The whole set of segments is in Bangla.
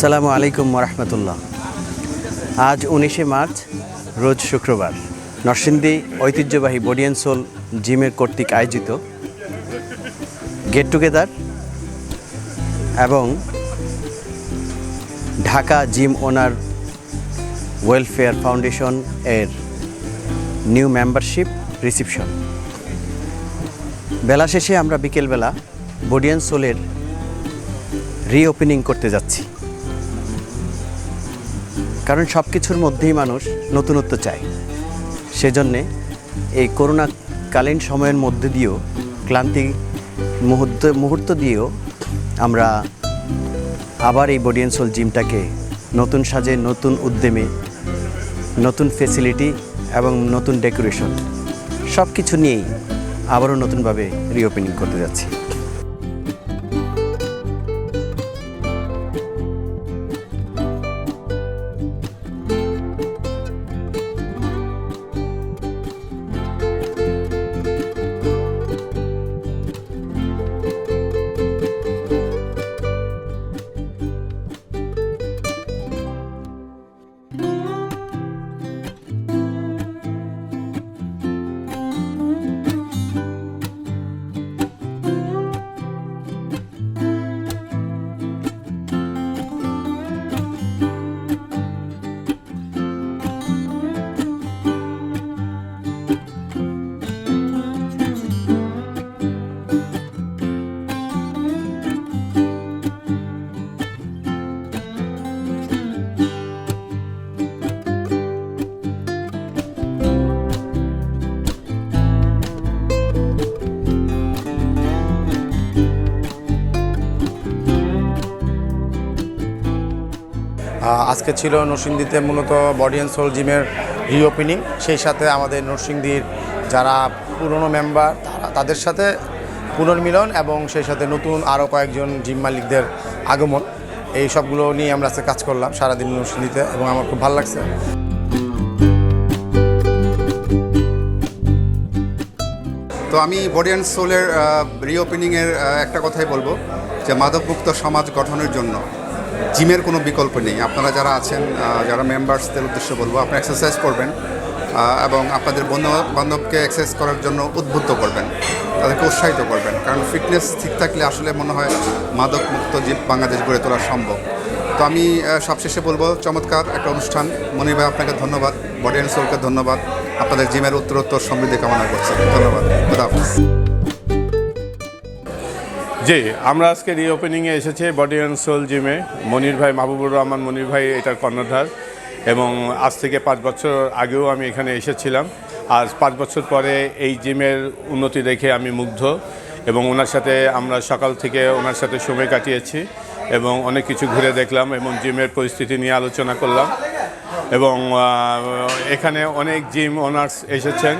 আসসালামু আলাইকুম রহমতুল্লাহ আজ উনিশে মার্চ, রোজ শুক্রবার। নরসিংদী ঐতিহ্যবাহী বডিয়ান সোল জিমের কর্তৃক আয়োজিত গেট টুগেদার এবং Dhaka gym owner welfare foundation এর নিউ মেম্বারশিপ রিসিপশন। বেলা শেষে আমরা বিকেলবেলা বডিয়ান সোলের রিওপেনিং করতে যাচ্ছি। কারণ সব কিছুর মধ্যেই মানুষ নতুনত্ব চায়। সেজন্যে এই করোনাকালীন সময়ের মধ্যে দিয়েও, ক্লান্তি মুহূর্ত মুহূর্ত দিয়েও আমরা আবার এই বডিয়েন্সল জিমটাকে নতুন সাজে, নতুন উদ্যমে, নতুন ফেসিলিটি এবং নতুন ডেকোরেশন সব কিছু নিয়েই আবারও নতুনভাবে রিওপেনিং করতে যাচ্ছি। আজকে ছিল নরসিংদীতে মূলত বডি অ্যান্ড সোল জিমের রিওপেনিং। সেই সাথে আমাদের নরসিংদীর যারা পুরনো মেম্বার, তারা তাদের সাথে পুনর্মিলন এবং সেই সাথে নতুন আরও কয়েকজন জিম মালিকদের আগমন। এই সবগুলো নিয়ে আমরা আজকে কাজ করলাম, সারাদিন নরসিংদীতে এবং আমার খুব ভালো লাগছে। তো আমি বডি অ্যান্ড সোলের রিওপেনিংয়ের একটা কথাই বলব যে মাদকমুক্ত সমাজ গঠনের জন্য জিমের কোনো বিকল্প নেই। আপনারা যারা আছেন যারা মেম্বার্সদের উদ্দেশ্যে বলব, আপনারা এক্সারসাইজ করবেন। এবং আপনাদের বন্ধু বান্ধবকে এক্সারসাইজ করার জন্য উদ্বুদ্ধ করবেন। তাদেরকে উৎসাহিত করবেন। কারণ ফিটনেস ঠিক থাকলে আসলে মনে হয় মাদকমুক্ত জিম বাংলাদেশ গড়ে তোলা সম্ভব। তো আমি সবশেষে বলব, চমৎকার একটা অনুষ্ঠান। মনির ভাই, আপনাকে ধন্যবাদ। বডি অ্যান্ড সোলকে ধন্যবাদ। আপনাদের জিমের উত্তরোত্তর সমৃদ্ধি কামনা করছি। ধন্যবাদ। খুদা হাফিজ। জি, আমরা আজকে রিওপেনিংয়ে এসেছি বডি অ্যান্ড সোল জিমে মনির ভাই, মাহবুবুর রহমান মনির ভাই, এটার কর্ণধার। এবং আজ থেকে পাঁচ বছর আগেও আমি এখানে এসেছিলাম। আজ পাঁচ বছর পরে এই জিমের উন্নতি দেখে আমি মুগ্ধ এবং ওনার সাথে আমরা সকাল থেকে ওনার সাথে সময় কাটিয়েছি এবং অনেক কিছু ঘুরে দেখলাম এবং জিমের পরিস্থিতি নিয়ে আলোচনা করলাম এবং এখানে অনেক জিম ওনার্স এসেছেন।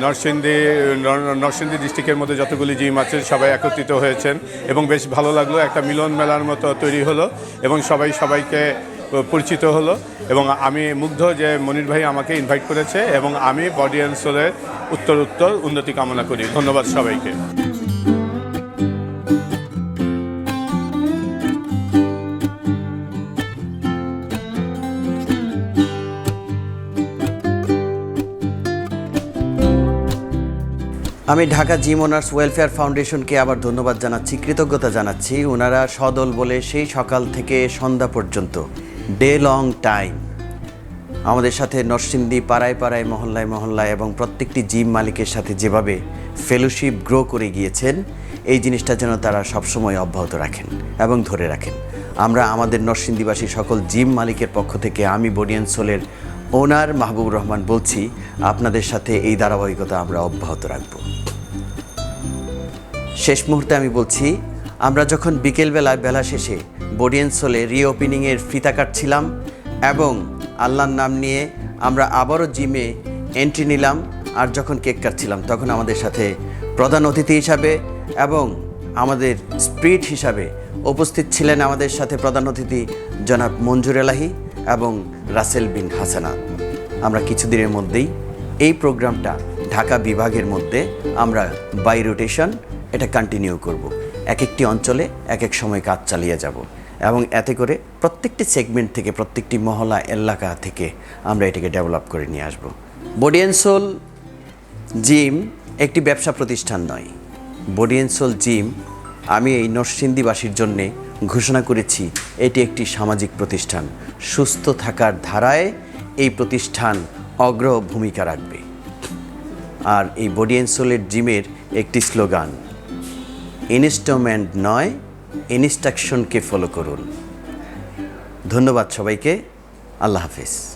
নরসিংদী, নর- নরসিংদী ডিস্ট্রিক্টের মধ্যে যতগুলি জিম আছে সবাই একত্রিত হয়েছেন এবং বেশ ভালো লাগল, একটা মিলন মেলার মতো তৈরি হলো এবং সবাই সবাইকে পরিচিত হলো। এবং আমি মুগ্ধ যে মনির ভাই আমাকে ইনভাইট করেছে এবং আমি বডি অ্যান্ড সোলের উত্তর উত্তর উন্নতি কামনা করি। ধন্যবাদ সবাইকে। আমি ঢাকা জিম ওনার্স ওয়েলফেয়ার ফাউন্ডেশনকে আবার ধন্যবাদ জানাচ্ছি, কৃতজ্ঞতা জানাচ্ছি। ওনারা সদল বলে সেই সকাল থেকে সন্ধ্যা পর্যন্ত। ডে লং টাইম আমাদের সাথে নরসিংদী পাড়ায় পাড়ায়, মহল্লায় মহল্লায় এবং প্রত্যেকটি জিম মালিকের সাথে যেভাবে ফেলোশিপ গ্রো করে গিয়েছেন, এই জিনিসটা যেন তারা সবসময় অব্যাহত রাখেন এবং ধরে রাখেন। আমরা আমাদের নরসিংদীবাসী সকল জিম মালিকের পক্ষ থেকে আমি বডিয়ান সোলের ওনার মাহবুবুর রহমান বলছি, আপনাদের সাথে এই ধারাবাহিকতা আমরা অব্যাহত রাখব। শেষ মুহূর্তে আমি বলছি, আমরা যখন বিকেলবেলা, বেলা শেষে বডিয়েন্সলে রিওপেনিংয়ের ফিতা কাটছিলাম এবং আল্লাহর নাম নিয়ে আমরা আবারও জিমে এন্ট্রি নিলাম আর যখন কেক কাটছিলাম তখন আমাদের সাথে প্রধান অতিথি হিসাবে এবং আমাদের স্পিরিট হিসাবে উপস্থিত ছিলেন আমাদের সাথে প্রধান অতিথি জনাব মঞ্জুর এলাহি এবং রাসেল বিন হাসানা। আমরা কিছুদিনের মধ্যেই এই প্রোগ্রামটা ঢাকা বিভাগের মধ্যে আমরা বাই রোটেশন এটা কন্টিনিউ করব। এক একটি অঞ্চলে এক এক সময় কাজ চালিয়ে যাব। এবং এতে করে প্রত্যেকটি সেগমেন্ট থেকে, প্রত্যেকটি মহলা, এলাকা থেকে আমরা এটাকে ডেভেলপ করে নিয়ে আসব। বডি অ্যান্ড সোল জিম একটি ব্যবসা প্রতিষ্ঠান নয়। বডি অ্যান্ড সোল জিম আমি এই নরসিন্দিবাসীর জন্যে ঘোষণা করেছি, এটি একটি সামাজিক প্রতিষ্ঠান। সুস্থ থাকার ধারায় এই প্রতিষ্ঠান অগ্র ভূমিকা রাখবে। আর এই বডি অ্যান্ড সোলের জিমের একটি স্লোগান ইনস্টলমেন্ট নয় ইনস্ট্রাকশনকে ফলো করুন। ধন্যবাদ সবাইকে। আল্লাহ হাফিজ।